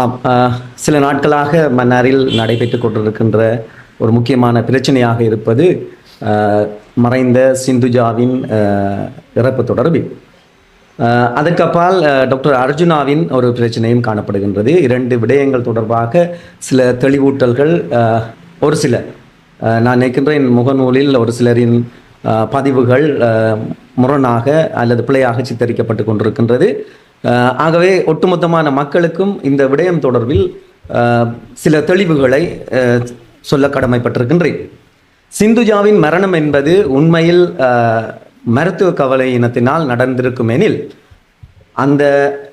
ஆம் சில நாட்களாக மன்னாரில் நடைபெற்றுக் கொண்டிருக்கின்ற ஒரு முக்கியமான பிரச்சனையாக இருப்பது மறைந்த சிந்துஜாவின் இறப்பு தொடர்பில். அதற்கப்பால் டாக்டர் அர்ஜுனாவின் ஒரு பிரச்சனையும் காணப்படுகின்றது. இரண்டு விடயங்கள் தொடர்பாக சில தெளிவூட்டல்கள் ஒரு சில நான் நினைக்கின்றேன் முகநூலில் ஒரு சிலரின் பதிவுகள் முரணாக அல்லது பிழையாக சித்தரிக்கப்பட்டு கொண்டிருக்கின்றது. ஆகவே ஒட்டுமொத்தமான மக்களுக்கும் இந்த விடயம் தொடர்பில் சில தெளிவுகளை சொல்ல கடமைப்பட்டிருக்கின்றேன். சிந்துஜாவின் மரணம் என்பது உண்மையில் மருத்துவ கவலை இனத்தினால் நடந்திருக்கும் எனில் அந்த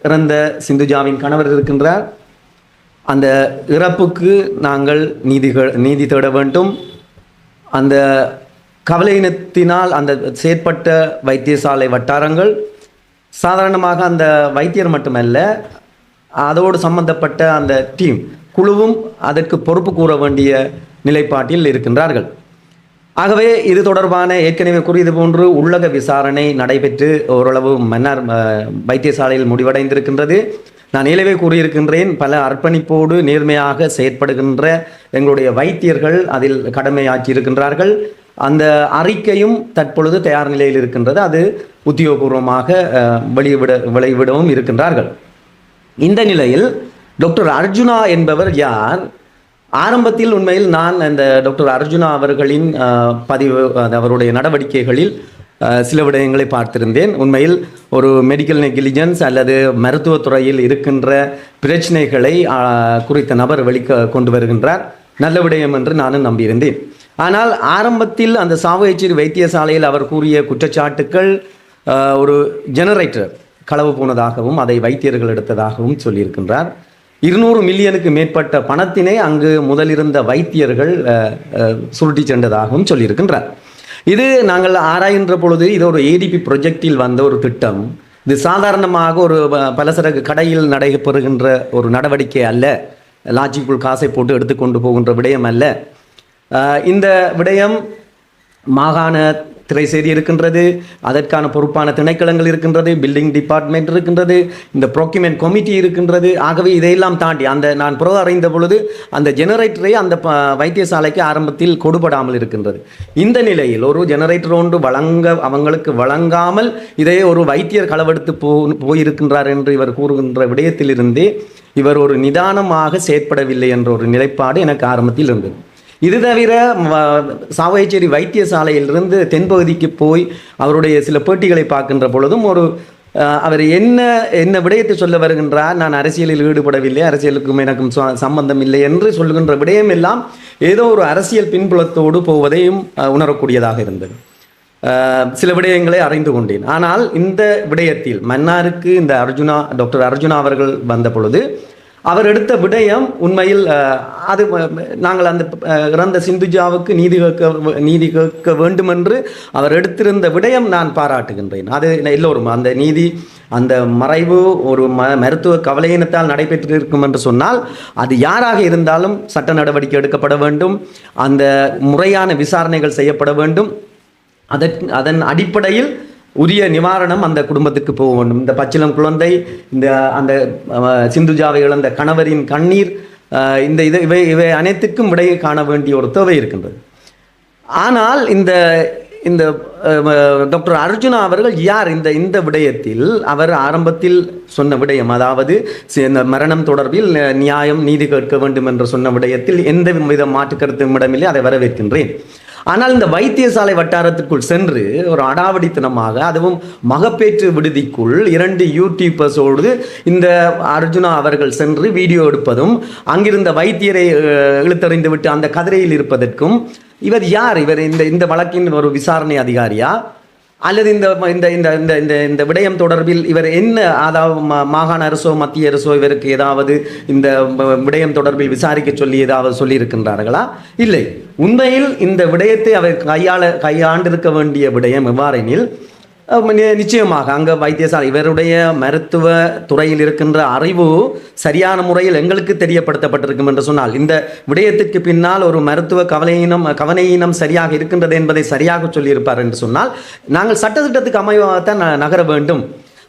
இறந்த சிந்துஜாவின் கணவர் இருக்கின்றார். அந்த இறப்புக்கு நாங்கள் நீதிகள் நீதி தேட வேண்டும். அந்த கவலையினத்தினால் அந்த செயற்பட்ட வைத்தியசாலை வட்டாரங்கள் சாதாரணமாக அந்த வைத்தியர் மட்டுமல்ல அதோடு சம்பந்தப்பட்ட அந்த டீம் குழுவும் அதற்கு பொறுப்பு கூற வேண்டிய நிலைப்பாட்டில் இருக்கின்றார்கள். ஆகவே இது தொடர்பான ஏற்கனவே கூறியது போன்று உள்ளக விசாரணை நடைபெற்று ஓரளவு மன்னார் வைத்தியசாலையில் முடிவடைந்திருக்கின்றது. நான் ஏலவே கூறியிருக்கின்றேன் பல அர்ப்பணிப்போடு நேர்மையாக செயற்படுகின்ற எங்களுடைய வைத்தியர்கள் அதில் கடமையாற்றி இருக்கின்றார்கள் அந்த அறிக்கையும் தற்பொழுது தயார் நிலையில் இருக்கின்றது. அது உத்தியோகபூர்வமாக வெளியிட வெளியிடவும் இருக்கின்றார்கள். இந்த நிலையில் டாக்டர் அர்ஜுனா என்பவர் யார்? ஆரம்பத்தில் உண்மையில் நான் இந்த டாக்டர் அர்ஜுனா அவர்களின் பதிவு அது அவருடைய நடவடிக்கைகளில் சில விடயங்களை பார்த்திருந்தேன். உண்மையில் ஒரு மெடிக்கல் நெகிலிஜென்ஸ் அல்லது மருத்துவத்துறையில் இருக்கின்ற பிரச்சனைகளை குறித்த நபர் வெளிக்க கொண்டு வருகின்றார். நல்ல விடயம் என்று நானும் நம்பியிருந்தேன். ஆனால் ஆரம்பத்தில் அந்த சாவகச்சேரி வைத்தியசாலையில் அவர் கூறிய குற்றச்சாட்டுக்கள் ஒரு ஜெனரேட்டர் களவு போனதாகவும் அதை வைத்தியர்கள் எடுத்ததாகவும் சொல்லியிருக்கின்றார். இருநூறு மில்லியனுக்கு மேற்பட்ட பணத்தினை அங்கு முதலிருந்த வைத்தியர்கள் சுருட்டி சென்றதாகவும் சொல்லியிருக்கின்றார். இது நாங்கள் ஆராய்கின்ற பொழுது இது ஒரு ஏடிபி ப்ரொஜெக்டில் வந்த ஒரு திட்டம். இது சாதாரணமாக ஒரு பலசரகு பலசரக்கு கடையில் நடைபெறுகின்ற ஒரு நடவடிக்கை அல்ல. லாஜிக்குள் காசை போட்டு எடுத்துக்கொண்டு போகின்ற விடயம் அல்ல. இந்த விடயம் மாகாண திரை செய்தி இருக்கின்றது அதற்கான பொறுப்பான திணைக்களங்கள் இருக்கின்றது பில்டிங் டிபார்ட்மெண்ட் இருக்கின்றது இந்த ப்ரொக்யூமெண்ட் கமிட்டி இருக்கின்றது. ஆகவே இதையெல்லாம் தாண்டி அந்த நான் புற அறிந்த பொழுது அந்த ஜெனரேட்டரை அந்த ப- வைத்தியசாலைக்கு ஆரம்பத்தில் கொடுபடாமல் இருக்கின்றது. இந்த நிலையில் ஒரு ஜெனரேட்டர் ஒன்று வழங்க அவங்களுக்கு வழங்காமல் இதை ஒரு வைத்தியர் களவெடுத்து போ போயிருக்கின்றார் என்று இவர் கூறுகின்ற விடயத்திலிருந்தே இவர் ஒரு நிதானமாக செயற்படவில்லை என்ற ஒரு நிலைப்பாடு எனக்கு ஆரம்பத்தில் இருந்தது. இது தவிர சாவகச்சேரி வைத்தியசாலையிலிருந்து தென்பகுதிக்கு போய் அவருடைய சில பேட்டிகளை பார்க்கின்ற பொழுதும் ஒரு அவர் என்ன என்ன விடயத்தை சொல்ல வருகின்றார் நான் அரசியலில் ஈடுபடவில்லை அரசியலுக்கும் எனக்கும் ச- சம்பந்தம் இல்லை என்று சொல்லுகின்ற விடயம் எல்லாம் ஏதோ ஒரு அரசியல் பின்புலத்தோடு போவதையும் உணரக்கூடியதாக இருந்தது. சில விடயங்களை அறிந்து கொண்டேன். ஆனால் இந்த விடயத்தில் மன்னாருக்கு இந்த அர்ஜுனா டாக்டர் அர்ஜுனா அவர்கள் வந்த பொழுது அவர் எடுத்த விடயம் உண்மையில் அது நாங்கள் அந்த இறந்த சிந்துஜாவுக்கு நீதி கேட்க நீதி கேட்க வேண்டும் என்று அவர் எடுத்திருந்த விடயம் நான் பாராட்டுகின்றேன். அது எல்லோரும் அந்த நீதி அந்த மறைவு ஒரு ம மருத்துவ கவலையினத்தால் நடைபெற்றிருக்கும் என்று சொன்னால் அது யாராக இருந்தாலும் சட்ட நடவடிக்கை எடுக்கப்பட வேண்டும் அந்த முறையான விசாரணைகள் செய்யப்பட வேண்டும். அதன் அதன் அடிப்படையில் உரிய நிவாரணம் அந்த குடும்பத்துக்கு போக வேண்டும். இந்த பச்சிளம் குழந்தை இந்த அந்த சிந்துஜாவை இழந்த கணவரின் கண்ணீர் இந்த இது இவை இவை அனைத்துக்கும் விடையை காண வேண்டிய ஒரு தேவை இருக்கின்றது. ஆனால் இந்த இந்த டாக்டர் அர்ஜுனா அவர்கள் யார்? இந்த இந்த விடயத்தில் அவர் ஆரம்பத்தில் சொன்ன விடயம் அதாவது இந்த மரணம் தொடர்பில் நியாயம் நீதி கேட்க வேண்டும் என்று சொன்ன விடயத்தில் எந்த வித மாற்று கருத்தும் இடமில்லை. அதை வரவேற்கின்றேன். ஆனால் இந்த வைத்தியசாலை வட்டாரத்திற்குள் சென்று ஒரு அடாவடித்தனமாக அதுவும் மகப்பேற்று விடுதிக்குள் இரண்டு யூடியூபர்ஸோடு இந்த அர்ஜுனா அவர்கள் சென்று வீடியோ எடுப்பதும் அங்கிருந்த வைத்தியரை இழுத்தறிந்து விட்டு அந்த கதிரையில் இருப்பதற்கும் இவர் யார்? இவர் இந்த இந்த வழக்கின் ஒரு விசாரணை அதிகாரியா? அல்லது இந்த இந்த இந்த இந்த இந்த இந்த விடயம் தொடர்பில் இவர் என்ன அதாவது மாகாண அரசோ மத்திய அரசோ இவருக்கு ஏதாவது இந்த விடயம் தொடர்பில் விசாரிக்க சொல்லி ஏதாவது சொல்லியிருக்கின்றார்களா? இல்லை. உண்மையில் இந்த விடயத்தை அவர் கையாள கையாண்டிருக்க வேண்டிய விடயம் எவ்வாறெனில் நிச்சயமாக அங்கே வைத்தியசாலை இவருடைய மருத்துவ துறையில் இருக்கின்ற அறிவு சரியான முறையில் எங்களுக்கு தெரியப்படுத்தப்பட்டிருக்கும் என்று சொன்னால் இந்த விடயத்திற்கு பின்னால் ஒரு மருத்துவ கவலையினம் கவனையினம் சரியாக இருக்கின்றது என்பதை சரியாக சொல்லியிருப்பார் என்று சொன்னால் நாங்கள் சட்டத்திட்டத்துக்கு அமைவாகத்தான் நகர வேண்டும்.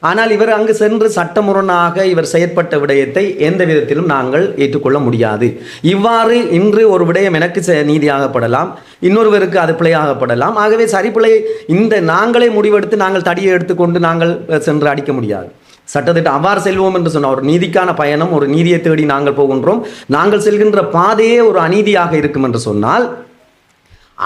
ஆனால் இவர் அங்கு சென்று சட்டமுரணாக இவர் செயற்பட்ட விடயத்தை எந்த விதத்திலும் நாங்கள் ஏற்றுக்கொள்ள முடியாது. இவ்வாறு இன்று ஒரு விடயம் எனக்கு நீதியாகப்படலாம் இன்னொருவருக்கு அது பிழையாகப்படலாம். ஆகவே சரிப்பிழை இந்த நாங்களே முடிவெடுத்து நாங்கள் தடியை எடுத்துக்கொண்டு நாங்கள் சென்று அடிக்க முடியாது. சட்டத்திட்டம் அவ்வாறு செல்வோம் என்று சொன்னால் ஒரு நீதிக்கான பயணம் ஒரு நீதியை தேடி நாங்கள் போகின்றோம். நாங்கள் செல்கின்ற பாதையே ஒரு அநீதியாக இருக்கும் என்று சொன்னால்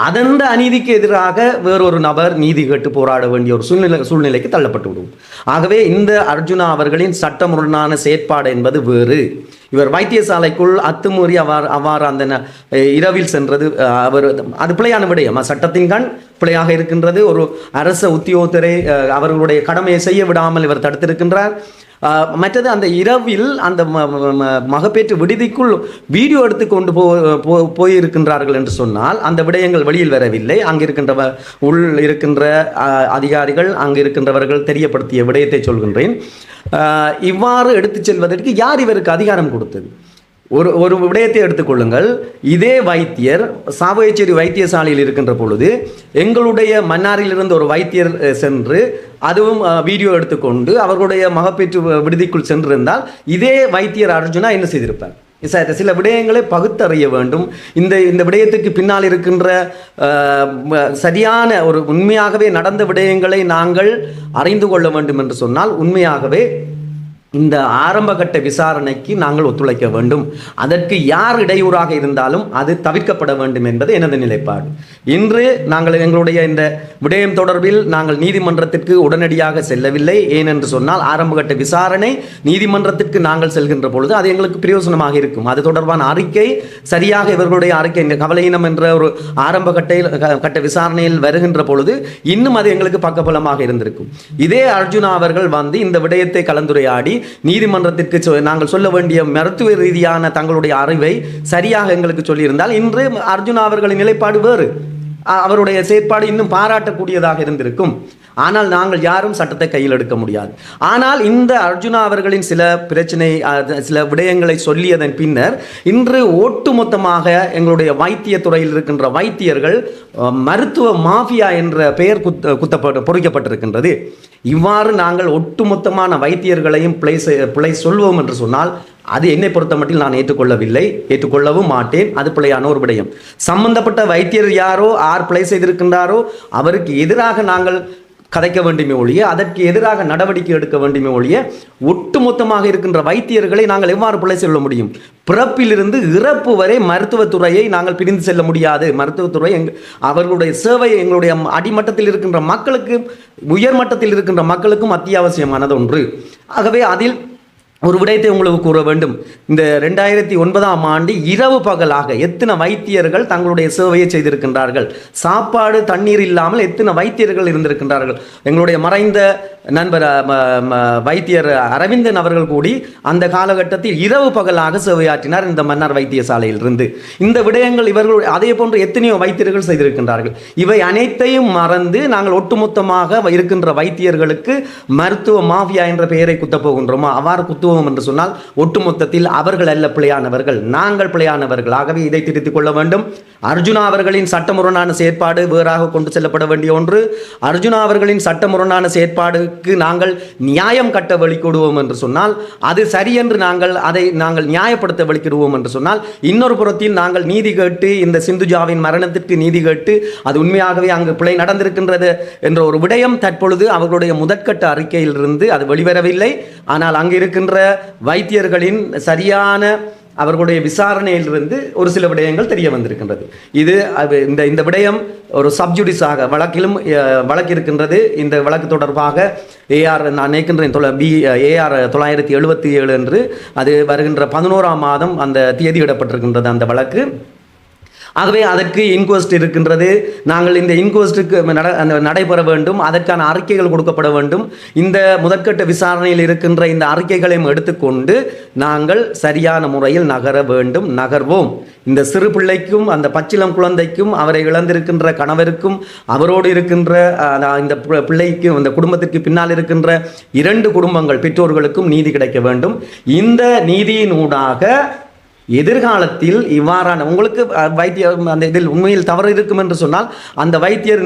அதந்த அநீதிக்கு எதிராக வேறொரு நபர் நீதி கேட்டு போராட வேண்டிய ஒரு சூழ்நிலை சூழ்நிலைக்கு தள்ளப்பட்டு விடும். ஆகவே இந்த அர்ஜுனா அவர்களின் சட்டமுரணான செயற்பாடு என்பது வேறு. இவர் வைத்தியசாலைக்குள் அத்துமீறி அவ்வாறு அவ்வாறு அந்த இரவில் சென்றது அவர் அது பிழையான விடயம். சட்டத்தின் கண் பிழையாக இருக்கின்றது. ஒரு அரச உத்தியோகத்தரை அவர்களுடைய கடமையை செய்ய விடாமல் இவர் தடுத்திருக்கின்றார். மற்றது அந்த இரவில் அந்த ம- ம- மகப்பேற்று விடுதிக்குள் வீடியோ எடுத்து கொண்டு போ போயிருக்கின்றார்கள் என்று சொன்னால் அந்த விடயங்கள் வெளியில் வரவில்லை. அங்கு இருக்கின்ற வ- உள் இருக்கின்ற அதிகாரிகள் அங்கு இருக்கின்றவர்கள் தெரியப்படுத்திய விடயத்தை சொல்கின்றேன். இவ்வாறு எடுத்துச் செல்வதற்கு யார் இவருக்கு அதிகாரம் கொடுத்தது? ஒரு ஒரு விடயத்தை எடுத்துக்கொள்ளுங்கள். இதே வைத்தியர் சாவகச்சேரி வைத்தியசாலையில் இருக்கின்ற பொழுது எங்களுடைய மன்னாரில் இருந்து ஒரு வைத்தியர் சென்று அதுவும் வீடியோ எடுத்துக்கொண்டு அவர்களுடைய மகப்பேற்று விடுதிக்குள் சென்றிருந்தால் இதே வைத்தியர் அர்ஜுனா என்ன செய்திருப்பார்? ச- சில விடயங்களை பகுத்தறிய வேண்டும். இந்த இந்த விடயத்துக்கு பின்னால் இருக்கின்ற சரியான ஒரு உண்மையாகவே நடந்த விடயங்களை நாங்கள் அறிந்து கொள்ள வேண்டும் என்று சொன்னால் உண்மையாகவே இந்த ஆரம்பகட்ட விசாரணைக்கு நாங்கள் ஒத்துழைக்க வேண்டும். அதற்கு யார் இடையூறாக இருந்தாலும் அது தவிர்க்கப்பட வேண்டும் என்பது எனது நிலைப்பாடு. இன்று நாங்கள் எங்களுடைய இந்த விடயம் தொடர்பில் நாங்கள் நீதிமன்றத்திற்கு உடனடியாக செல்லவில்லை. ஏனென்று சொன்னால் ஆரம்பகட்ட விசாரணை நீதிமன்றத்திற்கு நாங்கள் செல்கின்ற பொழுது அது எங்களுக்கு பிரயோசனமாக இருக்கும். அது தொடர்பான அறிக்கை சரியாக இவர்களுடைய அறிக்கை இந்த கவலையினம் என்ற ஒரு ஆரம்ப கட்டையில் கட்ட விசாரணையில் வருகின்ற பொழுது இன்னும் அது எங்களுக்கு பக்கபலமாக இருந்திருக்கும். இதே அர்ஜுனா அவர்கள் வந்து இந்த விடயத்தை கலந்துரையாடி நீதிமன்றத்திற்கு நாங்கள் சொல்ல வேண்டிய மருத்துவ ரீதியான தங்களுடைய அறிவை சரியாக எங்களுக்கு சொல்லியிருந்தால் இன்று அர்ஜுனா அவர்களின் நிலைப்பாடு வேறு. அவருடைய செயற்பாடு இன்னும் பாராட்டக்கூடியதாக இருந்திருக்கும். ஆனால் நாங்கள் யாரும் சட்டத்தை கையில் எடுக்க முடியாது. ஆனால் இந்த அர்ஜுனா அவர்களின் சில பிரச்சனை சில விடயங்களை சொல்லியதன் பின்னர் இன்று ஒட்டுமொத்தமாக எங்களுடைய வைத்திய துறையில் இருக்கின்ற வைத்தியர்கள் மருத்துவ மாஃபியா என்ற பெயர் குத்த குத்தப்பட்டு பொறிக்கப்பட்டிருக்கின்றது. இவ்வாறு நாங்கள் ஒட்டுமொத்தமான வைத்தியர்களையும் பிழை பிழை சொல்வோம் என்று சொன்னால் அது என்னை பொறுத்த மட்டில் நான் ஏற்றுக்கொள்ளவில்லை ஏற்றுக்கொள்ளவும் மாட்டேன். அது பிள்ளையான ஒரு விடயம். சம்பந்தப்பட்ட வைத்தியர் யாரோ ஆர் பிழை செய்திருக்கின்றாரோ அவருக்கு எதிராக நாங்கள் கதைக்க வேண்டுமே ஒழிய அதற்கு எதிராக நடவடிக்கை எடுக்க வேண்டுமே ஒழிய ஒட்டுமொத்தமாக இருக்கின்ற வைத்தியர்களை நாங்கள் எவ்வாறு பிழை செல்ல முடியும்? பிறப்பிலிருந்து இறப்பு வரை மருத்துவத்துறையை நாங்கள் பிரிந்து செல்ல முடியாது. மருத்துவத்துறை எங் அவர்களுடைய சேவை எங்களுடைய அடிமட்டத்தில் இருக்கின்ற மக்களுக்கு உயர்மட்டத்தில் இருக்கின்ற மக்களுக்கும் அத்தியாவசியமானது ஒன்று. ஆகவே அதில் ஒரு விடயத்தை உங்களுக்கு கூற வேண்டும். இந்த ரெண்டாயிரத்தி ஒன்பதாம் ஆண்டு இரவு பகலாக எத்தனை வைத்தியர்கள் தங்களுடைய சேவையை செய்திருக்கின்றார்கள்? சாப்பாடு தண்ணீர் இல்லாமல் எத்தனை வைத்தியர்கள் இருந்திருக்கின்றார்கள்? எங்களுடைய மறைந்த நண்பர் வைத்தியர் அரவிந்தன் அவர்கள் கூடி அந்த காலகட்டத்தில் இரவு பகலாக சேவையாற்றினார் இந்த மன்னார் வைத்தியசாலையில் இருந்து இந்த விடயங்கள் இவர்கள் அதே போன்று எத்தனையோ வைத்தியர்கள் செய்திருக்கின்றார்கள். இவை அனைத்தையும் மறந்து நாங்கள் ஒட்டுமொத்தமாக இருக்கின்ற வைத்தியர்களுக்கு மருத்துவ மாஃபியா என்ற பெயரை குத்தப் போகின்றோமா? அவ்வாறு குத்து தத்துவம் என்று சொன்னால் ஒட்டுமொத்தத்தில் அவர்கள் அல்ல பிழையானவர்கள். நாங்கள் பிழையானவர்களாகவே இதை திருத்திக் கொள்ள வேண்டும். அர்ஜுனா அவர்களின் சட்டமுரணான செயற்பாடு வேறாக கொண்டு செல்லப்பட வேண்டிய ஒன்று. அர்ஜுனா அவர்களின் சட்டமுரணான செயற்பாடுக்கு நாங்கள் நியாயம் கட்ட வழிகொடுவோம் என்று சொன்னால் அது சரி என்று நாங்கள் அதை நாங்கள் நியாயப்படுத்த வழிக்கிடுவோம் என்று சொன்னால் இன்னொரு புறத்தில் நாங்கள் நீதி கேட்டு இந்த சிந்துஜாவின் மரணத்திற்கு நீதி கேட்டு அது உண்மையாகவே அங்கு பிழை நடந்திருக்கின்றது என்ற ஒரு விடயம் தற்பொழுது அவர்களுடைய முதற்கட்ட அறிக்கையிலிருந்து அது வெளிவரவில்லை. ஆனால் அங்கு இருக்கின்ற வைத்தியர்களின் சரியான அவர்களுடைய விசாரணையிலிருந்து ஒரு சில விடயங்கள் தெரிய வந்திருக்கின்றது. இது அது இந்த இந்த விடயம் ஒரு சப்ஜுடிஸாக வழக்கிலும் வழக்கு இருக்கின்றது இந்த வழக்கு தொடர்பாக ஏஆர் நான் நினைக்கின்றேன் தொலை பி ஏஆர் தொள்ளாயிரத்தி எழுபத்தி ஏழு என்று அது வருகின்ற பதினோராம் மாதம் அந்த தேதியிடப்பட்டிருக்கின்றது அந்த வழக்கு. ஆகவே அதற்கு இன்கொஸ்ட் இருக்கின்றது. நாங்கள் இந்த இன்கொஸ்ட்டுக்கு நட நடைபெற வேண்டும். அதற்கான அறிக்கைகள் கொடுக்கப்பட வேண்டும். இந்த முதற்கட்ட விசாரணையில் இருக்கின்ற இந்த அறிக்கைகளையும் எடுத்துக்கொண்டு நாங்கள் சரியான முறையில் நகர வேண்டும் நகர்வோம். இந்த சிறு பிள்ளைக்கும் அந்த பச்சிளம் குழந்தைக்கும் அவரை இழந்திருக்கின்ற கணவருக்கும் அவரோடு இருக்கின்ற இந்த பிள்ளைக்கு அந்த குடும்பத்திற்கு பின்னால் இருக்கின்ற இரண்டு குடும்பங்கள் பெற்றோர்களுக்கும் நீதி கிடைக்க வேண்டும். இந்த நீதியினூடாக எதிர்காலத்தில் இவ்வாறான உங்களுக்கு வைத்தியம் அந்த இதில் உண்மையில் தவறு இருக்கும் என்று சொன்னால் அந்த வைத்தியர்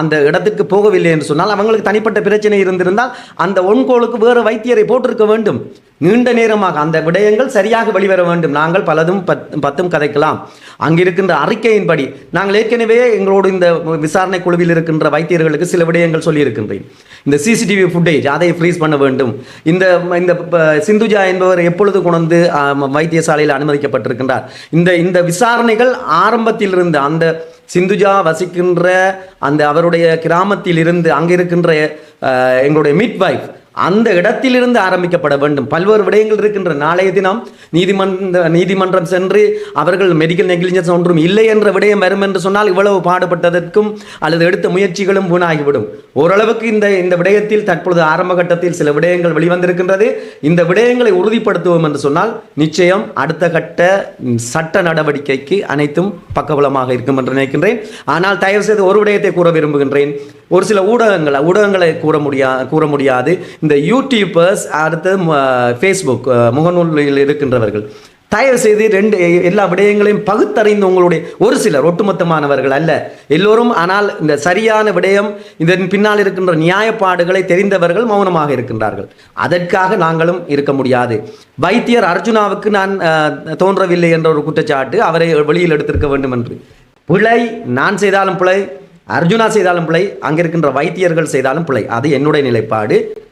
அந்த இடத்திற்கு போகவில்லை என்று சொன்னால் அவங்களுக்கு தனிப்பட்ட பிரச்சனை இருந்திருந்தால் அந்த ஒன்கோளுக்கு வேறு வைத்தியரை போட்டிருக்க வேண்டும். நீண்ட நேரமாக அந்த விடயங்கள் சரியாக வெளிவர வேண்டும். நாங்கள் பலதும் பத்- பத்தும் கதைக்கலாம். அங்கிருக்கின்ற அறிக்கையின்படி நாங்கள் ஏற்கனவே எங்களோடு இந்த விசாரணை குழுவில் இருக்கின்ற வைத்தியர்களுக்கு சில விடயங்கள் சொல்லியிருக்கின்றேன். இந்த சிசிடிவி ஃபுட்டேஜ் அதை ஃப்ரீஸ் பண்ண வேண்டும். இந்த இந்த ப- சிந்துஜா என்பவர் எப்பொழுது கொண்டு வைத்தியசாலையில் அனுமதிக்கப்பட்டிருக்கின்றார்? இந்த இந்த விசாரணைகள் ஆரம்பத்தில் இருந்து அந்த சிந்துஜா வசிக்கின்ற அந்த அவருடைய கிராமத்தில் இருந்து அங்கே இருக்கின்ற எங்களுடைய மிட் வைஃப் அந்த இடத்திலிருந்து ஆரம்பிக்கப்பட வேண்டும். பல்வேறு விடயங்கள் இருக்கின்ற நாளைய தினம் நீதிமன்ற நீதிமன்றம் சென்று அவர்கள் மெடிக்கல் நெக்லிஜென்ஸ் ஒன்றும் இல்லை என்ற விடயம் வரும் என்று சொன்னால் இவ்வளவு பாடுபட்டதற்கும் அல்லது எடுத்த முயற்சிகளும் வீணாகிவிடும். ஓரளவுக்கு இந்த இந்த விடயத்தில் தற்பொழுது ஆரம்ப கட்டத்தில் சில விடயங்கள் வெளிவந்திருக்கின்றது. இந்த விடயங்களை உறுதிப்படுத்துவோம் என்று சொன்னால் நிச்சயம் அடுத்த கட்ட சட்ட நடவடிக்கைக்கு அனைத்தும் பக்கபலமாக இருக்கும் என்று நினைக்கின்றேன். ஆனால் தயவு செய்து ஒரு விடயத்தை கூற விரும்புகின்றேன். ஒரு சில ஊடகங்களை ஊடகங்களை கூற முடியா கூற முடியாது. இந்த யூடியூபர்ஸ் அடுத்து ஃபேஸ்புக் முகநூலில் இருக்கின்றவர்கள். தயவு செய்து ரெண்டு எல்லா விடயங்களையும் பகுத்தறிந்து உங்களுடைய ஒரு சிலர் ஒட்டுமொத்தமானவர்கள் அல்ல. எல்லோரும் ஆனால் இந்த சரியான விடயம் இதன் பின்னால் இருக்கின்ற நியாயப்பாடுகளை தெரிந்தவர்கள் மௌனமாக இருக்கின்றார்கள். அதற்காக நாங்களும் இருக்க முடியாது. வைத்தியர் அர்ஜுனாவுக்கு நான் தோன்றவில்லை என்ற ஒரு குற்றச்சாட்டு அவரை வெளியில் எடுத்திருக்க வேண்டும் என்று பிழை நான் செய்தாலும் பிழை. அர்ஜுனா செய்தாலும் பிழை அங்கே இருக்கின்ற வைத்தியர்கள் செய்தாலும் பிழை. அது என்னுடைய நிலைப்பாடு.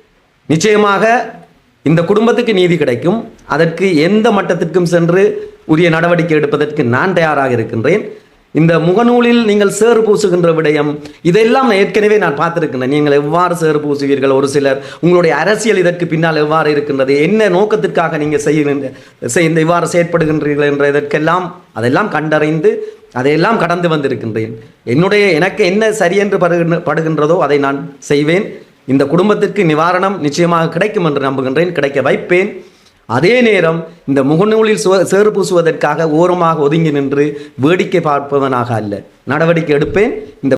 நிச்சயமாக இந்த குடும்பத்துக்கு நீதி கிடைக்கும். அதற்கு எந்த மட்டத்திற்கும் சென்று உரிய நடவடிக்கை எடுப்பதற்கு நான் தயாராக இருக்கின்றேன். இந்த முகநூலில் நீங்கள் சேறு பூசுகின்ற விடயம் இதெல்லாம் ஏற்கனவே நான் பார்த்துருக்கின்றேன். நீங்கள் எவ்வாறு சேறு பூசுவீர்கள்? ஒரு சிலர் உங்களுடைய அரசியல் இதற்கு பின்னால் எவ்வாறு இருக்கின்றது? என்ன நோக்கத்திற்காக நீங்கள் செய்கின்ற செய்- இந்த இவ்வாறு செயற்படுகின்றீர்கள் என்ற இதற்கெல்லாம் அதெல்லாம் கண்டறிந்து அதையெல்லாம் கடந்து வந்திருக்கின்றேன். என்னுடைய எனக்கு என்ன சரி என்று படுகின்ற- படுகின்றதோ அதை நான் செய்வேன். இந்த குடும்பத்திற்கு நிவாரணம் நிச்சயமாக கிடைக்கும் என்று நம்புகின்றேன் கிடைக்க வைப்பேன். அதே நேரம் இந்த முகநூலில் சுவ- சேறு பூசுவதற்காக ஓரமாக ஒதுங்கி நின்று வேடிக்கை பார்ப்பவனாக அல்ல. நடவடிக்கை எடுப்பேன். இந்த